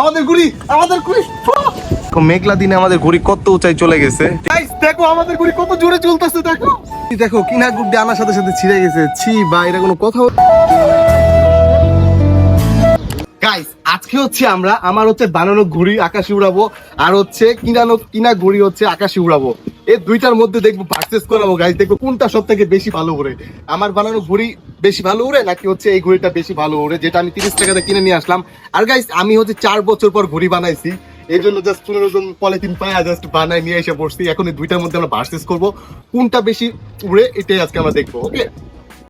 আমাদের ঘুড়ি আমাদের ঘুড়ি মেঘলা দিনে আমাদের ঘুড়ি কত উঁচাই চলে গেছে। দেখো আমাদের ঘুড়ি কত জোরে চলতেছে দেখো। দেখো কিনা গুড্ডি আনার সাথে সাথে ছিঁড়ে গেছে। ছি বা এটা কোনো কথা আজকে হচ্ছে আমরা, আমার হচ্ছে বানানো ঘুড়ি আকাশে উড়াবো, আর হচ্ছে কিনানো, কিনা ঘুড়ি হচ্ছে আকাশে উড়াবো। এই দুইটার মধ্যে দেখব পার্চেস করাবো গাইস দেখব কোনটা সব থেকে বেশি ভালো উড়ে। আমার বানানো ঘুড়ি বেশি ভালো উড়ে, নাকি হচ্ছে এই ঘুড়িটা বেশি ভালো উড়ে, যেটা আমি তিরিশ টাকাতে কিনে নিয়ে আসলাম। আর গাইস আমি হচ্ছে চার বছর পর ঘুড়ি বানাইছি। এই জন্য জাস্ট পনেরো জন পলিথিন পায়া জাস্ট বানাই নিয়ে এসে বসছি। এখন এই দুইটার মধ্যে আমরা পার্চেস করব। কোনটা বেশি উড়ে, এটাই আজকে আমরা দেখব ওকে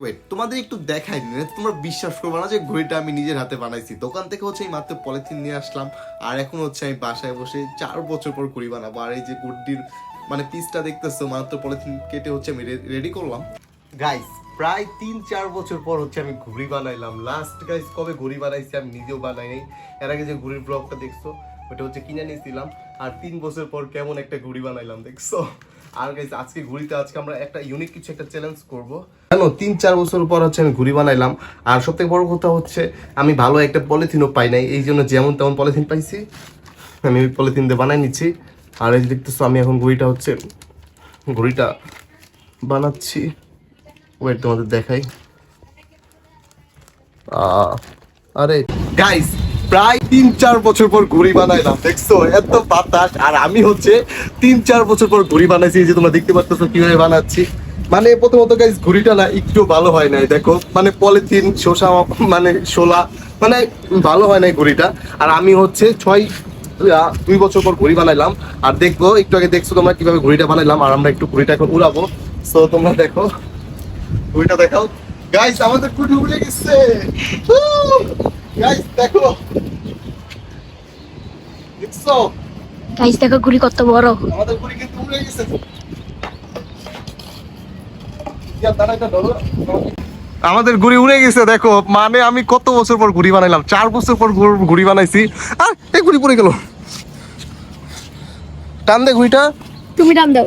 ওয়েট তোমাদের একটু দেখাই তোমরা বিশ্বাস করবে না যে ঘড়িটা আমি নিজের হাতে বানাইছি। দোকান থেকে হচ্ছে মাত্র পলিথিন নিয়ে আসলাম। আর এখন হচ্ছে আমি বাসায় বসে চার বছর পর ঘড়ি বানাবো। আর এই যে গুড্ডির মানে পিসটা দেখতেছো, মাত্র পলিথিন কেটে হচ্ছে আমি রেডি করলাম। গাইস প্রায় তিন, চার বছর পর হচ্ছে আমি ঘুড়ি বানাইলাম। লাস্ট গাইস কবে ঘুড়ি বানাইছি আমি নিজেও বানাই নাই। এর আগে যে ঘুড়ির ব্লগটা দেখছ, ওটা হচ্ছে কিনে নিয়েছিলাম। আর তিন বছর পর কেমন একটা ঘুড়ি বানাইলাম, দেখছ? আর গাইস আজকে আজকে আমরা একটা ইউনিক কিছু একটা চ্যালেঞ্জ করব। জানো তিন, চার বছর পর হচ্ছে আমি বানাইলাম। আর সবথেকে বড় কথা হচ্ছে, আমি ভালো একটা পলিথিনও পাই নাই। এই জন্য যেমন তেমন পলিথিন পাইছি। আমি ওই পলিথিন দিয়ে বানাই নিচ্ছি। আর এই দেখতেছো, আমি এখন ঘুড়িটা হচ্ছে, ঘুড়িটা বানাচ্ছি। ওয়েট তোমাদের দেখাই। আরে গাইস প্রায় তিন, চার বছর পর ঘুড়ি বানাইলাম, দেখছ? এত বাতাস। আর আমি হচ্ছে তিন, চার বছর পর ঘুড়ি বানাইছি যে তোমরা দেখতে পাচ্ছ কীভাবে বানাচ্ছি। মানে প্রথমত গাইস ঘুড়িটা না একটু ভালো হয় নাই, দেখো। মানে পলিথিন, শোষা মানে শোলা মানে ভালো হয় নাই ঘুড়িটা। আর আমি হচ্ছে ছয় দুই বছর পর ঘুড়ি বানাইলাম। আর দেখব একটু আগে দেখছ তোমরা কীভাবে ঘুড়িটা বানাইলাম, আর আমরা একটু ঘুড়িটা এখন উড়াবো। সো তোমরা দেখো, ঘুড়িটা দেখাও। গাইস আমাদের ঘুড়ি উড়ে গেছে। গাইস দেখো। দেখছ? গাইস দেখো ঘুড়ি কত বড়। আমাদের ঘুড়ি কিন্তু উড়ে গেছে। ইয়া, দাঁড়া, এটা আমাদের ঘুড়ি উড়ে গেছে দেখো। মানে আমি কত বছর পর ঘুড়ি বানাইলাম? চার বছর পর ঘুড়ি বানাইছি। আর এই ঘুড়ি পড়ে গেল। টান দে ঘুড়িটা তুমি টান দাও।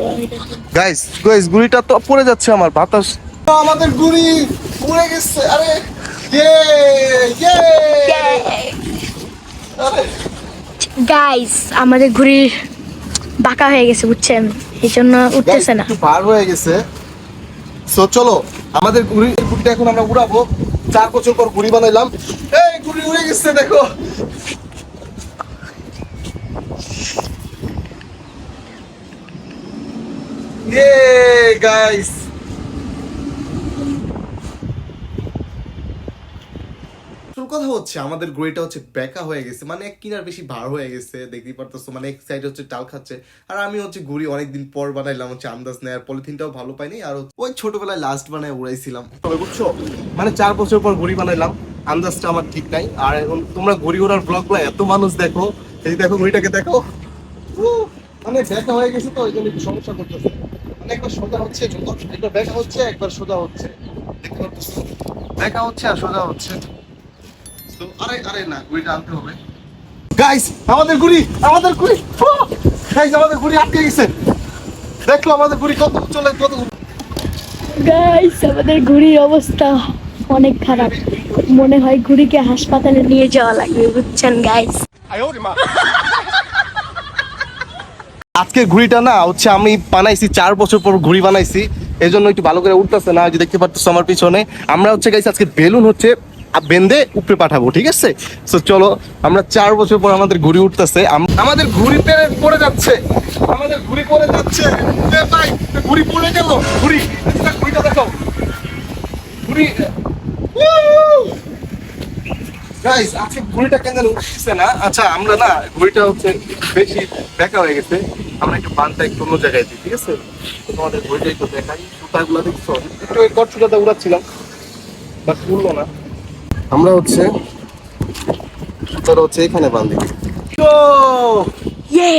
গাইস গাইস গুড়িটা তো পড়ে যাচ্ছে আমার বাতাস। আমাদের গুড়ি উড়ে গেছে। আরে ইয়ে ইয়ে। আরে। গাইস আমাদের ঘুড়ি বাঁকা হয়ে গেছে বুঝছেন? এই জন্য উঠতেছে না। একটু পার হয়ে গেছে। সো চলো আমাদের গুড়ি গুড়িটা এখন আমরা উড়াবো। চার বছর পর গুড়ি বানাইলাম। এই গুড়ি উড়ে গেছে দেখো। ইয়ে গাইস কথা হচ্ছে, আমাদের ঘড়িটা হচ্ছে বেকা হয়ে গেছে। মানে এক কিনার বেশি ভার হয়ে গেছে, দেখতেই পারতেছো মানে এক সাইড হচ্ছে টাল খাচ্ছে। আর আমি হচ্ছে ঘুড়ি অনেকদিন পর বানাইলাম, হচ্ছে আন্দাজ নেই, আর পলিথিনটাও ভালো পাইনি। আর ওই ছোটবেলায় লাস্ট বানায় উড়াইছিলাম। তবে বুঝছ মানে চার বছর পর ঘুড়ি বানাইলাম, আন্দাজটা আমার ঠিক নাই। আর এখন তোমরা ঘুড়ি ওড়ার ব্লগ এত মানুষ দেখো, এই দেখো ঘুড়িটাকে দেখো। মানে দেখা হয়ে গেছে তো ওই জন্য সমস্যা করতেছে। মানে একবার সোজা হচ্ছে, একবার দেখা হচ্ছে, একবার সোজা হচ্ছে। দেখতে পাচ্ছ দেখা হচ্ছে আর সোজা হচ্ছে। তো আরে আরে না ঘুড়িটা আনতে হবে। গাইস আমাদের ঘুড়ি আমাদের গাইস আমাদের ঘুড়ি আটকে গেছে। দেখল আমাদের ঘুড়ি কত চলে কত গাইস আমাদের ঘুড়ির অবস্থা অনেক খারাপ। মনে হয় ঘুড়িকে হাসপাতালে নিয়ে যাওয়া লাগবে বুঝছেন গাইস আজকে ঘুড়িটা না হচ্ছে আমি বানাইছি চার বছর পর ঘুড়ি বানাইছি। এই জন্য একটু ভালো করে উঠতেছে না যে দেখতে পাচ্ছ আমার পিছনে। আমরা হচ্ছে গাইছি আজকে বেলুন হচ্ছে বেঁধে উপরে পাঠাবো, ঠিক আছে? তো চলো, আমরা চার বছর পর আমাদের ঘুড়ি উঠতেছে। আমাদের ঘুড়ি পড়ে যাচ্ছে। আমাদের ঘুড়ি পড়ে যাচ্ছে। ঘুড়ি পড়ে গেল। ঘুড়ি ঘুড়িটা ঘুড়িটা কেন উঠছে না? আচ্ছা আমরা না, ঘুড়িটা হচ্ছে বেশি বেকা হয়ে গেছে। আমরা একটু বানটা একটু অন্য জায়গায় দিই, ঠিক আছে? তোমাদের ঘুড়িটা একটু দেখাই। সুতাগুলো দেখছ? একটু কট সুতাটা উড়াচ্ছিলাম, বাট উড়লো না। আমরা হচ্ছে তারা হচ্ছে এখানে বান্ধি তো ইয়ে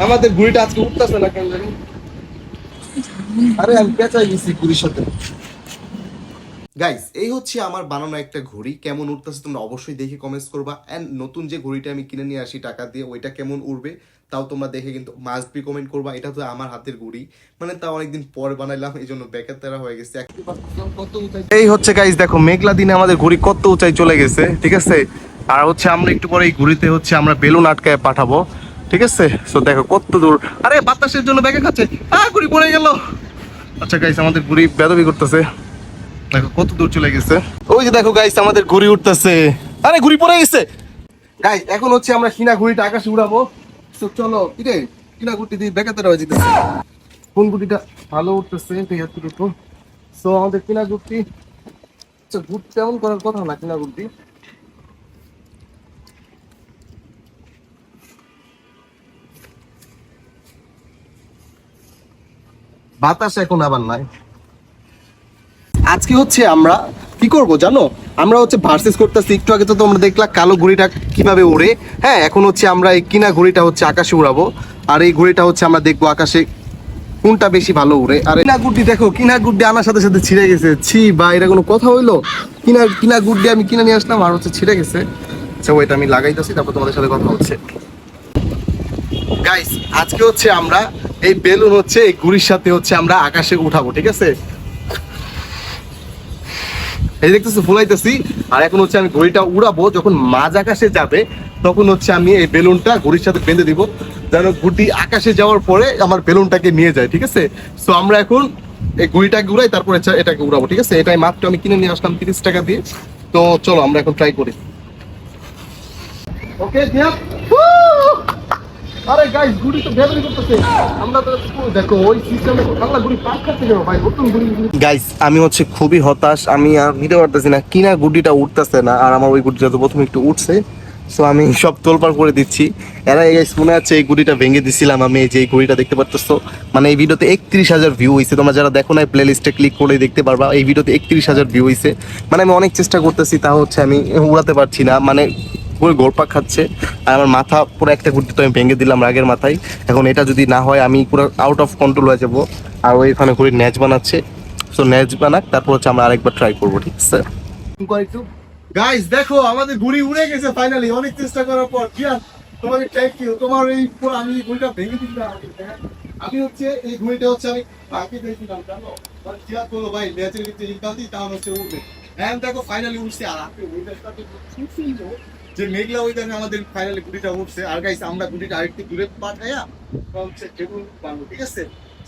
আমাদের ঘুড়িটা আজকে উঠতেছে না কেন জানি? আরে আমি পেঁচাই গেছি ঘুড়ির সাথে। গাইস এই হচ্ছে আমার বানানো একটা ঘড়ি। কেমন উঠতেছে তোমরা অবশ্যই দেখে কমেন্টস করবা। এন্ড নতুন যে ঘড়িটা আমি কিনে নিয়ে আসি টাকা দিয়ে, ওইটা কেমন উড়বে, তাও তোমরা দেখে কিন্তু মাস্ট বি কমেন্ট করবা। এটা তো আমার হাতের ঘড়ি। মানে তাও অনেকদিন পর বানাইলাম এই জন্য বেকার তেরা হয়ে গেছে। এই হচ্ছে গাইস দেখো, মেঘলা দিনে আমাদের ঘড়ি কত উঁচাই চলে গেছে, ঠিক আছে? আর হচ্ছে আমরা একটু পরে এই ঘুরিতে হচ্ছে আমরা বেলুন আটকায় পাঠাবো, ঠিক আছে? সো দেখো, কত দূর। আরে, বাতাসের জন্য ব্যাগে খাচ্ছে। আহ ঘুরি পড়ে গেল। আচ্ছা গাইস আমাদের ঘুরি বেদবি করতেছে। দেখো কত দূর চলে গেছে। ওই যে দেখো গাইস আমাদের উঠতেছে। আরে পড়ে গেছে! গাইস এখন হচ্ছে আমরা কিনা ঘুড়িটা আকাশে উড়াবো। তো চলো কিরে? কিনা দিয়ে দেখাতে রয়ে যেতেছে কোন ভালো উঠতেছে সো আমাদের কিনা আচ্ছা তেমন করার কথা না কিনা বাতাস এখন আবার নাই। আজকে হচ্ছে আমরা কি করব জানো? আমরা হচ্ছে ভার্সেস করতেছি। একটু আগে তো তোমরা দেখলা কালো ঘুড়িটা কীভাবে ওড়ে। হ্যাঁ এখন হচ্ছে আমরা এই কিনা ঘুড়িটা হচ্ছে আকাশে উড়াবো। আর এই ঘুড়িটা হচ্ছে আমরা দেখব আকাশে কোনটা বেশি ভালো উড়ে। আর কিনা গুড্ডি দেখো, কিনা গুড্ডি আনার সাথে সাথে ছিঁড়ে গেছে। ছি, বা এটা কোনো কথা হইল? কিনা কিনা গুড্ডি আমি কিনে নিয়ে আসলাম আর হচ্ছে ছিঁড়ে গেছে। আচ্ছা ওইটা আমি লাগাইতেছি, তারপর তোমাদের সাথে কথা হচ্ছে। গাইস আজকে হচ্ছে আমরা এই বেলুন হচ্ছে এই ঘুড়ির সাথে হচ্ছে আমরা আকাশে উঠাবো, ঠিক আছে? এই দেখতেছি ফুলাইতেছি। আর এখন হচ্ছে আমি ঘড়িটা উড়াবো। যখন মাঝ আকাশে যাবে তখন হচ্ছে আমি এই বেলুনটা ঘড়ির সাথে বেঁধে দিব যেন ঘুড়ি আকাশে যাওয়ার পরে আমার বেলুনটাকে নিয়ে যায় ঠিক আছে? সো আমরা এখন এই ঘুড়িটাকে উড়াই তারপরে এটাকে উড়াবো ঠিক আছে? এটাই মাত্র আমি কিনে নিয়ে আসলাম তিরিশ টাকা দিয়ে। তো চলো আমরা এখন ট্রাই করি। ওকে আরে গাইস গুড়ি তো বেদরি করতেছে আমরা তো দেখো, ওই সিস্টেমে আল্লাহ গুড়ি পাক খাচ্ছে কেন ভাই? নতুন গুড়ি গাইস আমি হচ্ছে খুবই হতাশ, আমি আর নিতে পারতেছি না। কিনা গুডিটা উঠতেছে না, আর আমার ওই গুডিটা তো প্রথমে একটু উঠছে সো আমি সব তোলপাড় করে দিচ্ছি। এরা গাইস মনে আছে, এই গুড়িটা ভেঙে দিছিলাম আমি, এই যে এই গুড়িটা দেখতে পারতেছো? মানে এই ভিডিওতে একত্রিশ হাজার ভিউ হয়েছে তোমরা যারা দেখো না প্লে লিস্টে ক্লিক করে দেখতে পারবা, এই ভিডিওতে একত্রিশ হাজার ভিউ হয়েছে মানে আমি অনেক চেষ্টা করতেছি তা হচ্ছে আমি উড়াতে পারছি না। মানে পুরো গোড়পাক খাচ্ছে। আর আমার মাথা পুরো একটা গুটি তো আমি ভেঙে দিলাম রাগের মাথায়। এখন এটা যদি না হয়, আমি পুরো আউট অফ কন্ট্রোল হয়ে যাব। আর ওইখানে ঘুরে ন্যাচ বানাচ্ছে। সো ন্যাচ বানাক, তারপর হচ্ছে আমরা আরেকবার ট্রাই করব, ঠিক আছে? গাইস দেখো, আমাদের ঘুড়ি উড়ে গেছে ফাইনালি অনেক চেষ্টা করার পর। জিয়ান, তোমাকে থ্যাংক ইউ তোমার এই আমি ঘুড়িটা ভেঙে দিলাম। আমি হচ্ছে, এই ঘুড়িটা হচ্ছে আমি বাকি দিয়েছিলাম জানো? জিয়ান বলো ভাই ম্যাচের ভিতরে ইনকাম দিই তাহলে হচ্ছে উঠবে হ্যাঁ দেখো ফাইনালি উঠছে আর। আপনি ওয়েদারটা তো যে মেঘলা ওয়েদারে আমাদের ফাইনালি গুটিটা উঠছে। আর গাইস আমরা গুটিটা আরেকটু দূরে পাঠাইয়া হচ্ছে টেবিল বানবো ঠিক আছে?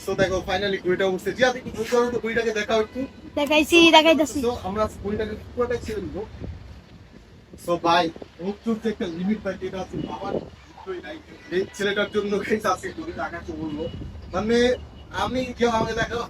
সো দেখো ফাইনালি গুটিটা উঠছে। জিয়া দেখি ভুল করো? তো গুটিটাকে দেখাও একটু। দেখাইছি দেখাইতেছি। তো আমরা গুটিটাকে পুরোটাই ছেড়ে দিব। সো ভাই মুখ একটা লিমিট থাকে এটা আছে নাই। এই ছেলেটার জন্য গাইস আজকে গুটিটা আকাশে বলব। মানে আমি কেউ আমাকে দেখো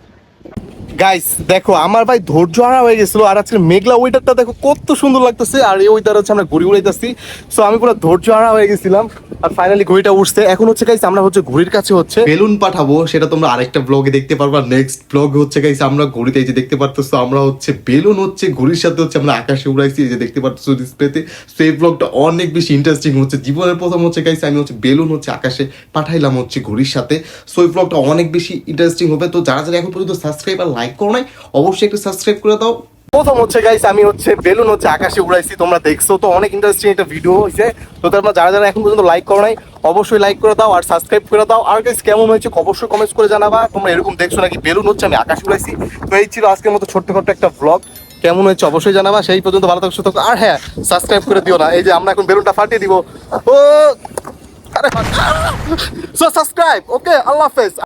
গাইস দেখো, আমার ভাই ধৈর্য হারা হয়ে গেছিল আর আজকে মেঘলা ওয়েদারটা দেখো কত সুন্দর লাগতেছে আর এই ওয়েদার হচ্ছে আমরা ঘুরি উড়াইতেছি সো আমি পুরো ধৈর্য হারা হয়ে গেছিলাম আর ফাইনালি ঘড়িটা উঠছে। এখন হচ্ছে গাইস আমরা হচ্ছে ঘড়ির কাছে হচ্ছে বেলুন পাঠাবো, সেটা তোমরা আরেকটা ব্লগে দেখতে পারবা। নেক্সট ব্লগ হচ্ছে গাইস আমরা ঘড়িতে এই যে দেখতে পারতেছো, আমরা হচ্ছে বেলুন হচ্ছে, ঘুড়ির সাথে হচ্ছে আমরা আকাশে উড়াইছি, এই যে দেখতে পারতেছো ডিসপ্লেতে তো এই ব্লগটা অনেক বেশি ইন্টারেস্টিং হচ্ছে। জীবনের প্রথম হচ্ছে গাইস আমি হচ্ছে বেলুন হচ্ছে আকাশে পাঠাইলাম হচ্ছে ঘুড়ির সাথে। সো এই ব্লগটা অনেক বেশি ইন্টারেস্টিং হবে। তো যারা যারা এখন পর্যন্ত সাবস্ক্রাইব আর লাইক করো নাই, অবশ্যই একটু সাবস্ক্রাইব করে দাও। প্রথম হচ্ছে গাইস আমি হচ্ছে বেলুন হচ্ছে আকাশে উড়াইছি, তোমরা দেখছ। তো অনেক ইন্টারেস্টিং একটা ভিডিও হয়েছে তো তোমরা যারা যারা এখন পর্যন্ত লাইক করো নাই, অবশ্যই লাইক করে দাও আর সাবস্ক্রাইব করে দাও। আর গাইস কেমন হয়েছে অবশ্যই কমেন্টস করে জানাবা। তোমরা এরকম দেখছ নাকি বেলুন হচ্ছে, আমি আকাশে উড়াইছি। তো এই ছিল আজকের মতো ছোট্ট ছোট্ট একটা ব্লগ কেমন হয়েছে অবশ্যই জানাবা। সেই পর্যন্ত ভালো থাকো, সুস্থ। আর হ্যাঁ সাবস্ক্রাইব করে দিও না। এই যে আমরা এখন বেলুনটা ফাটিয়ে দিব। ও, আরে সাবস্ক্রাইব ওকে আল্লাহ হাফেজ।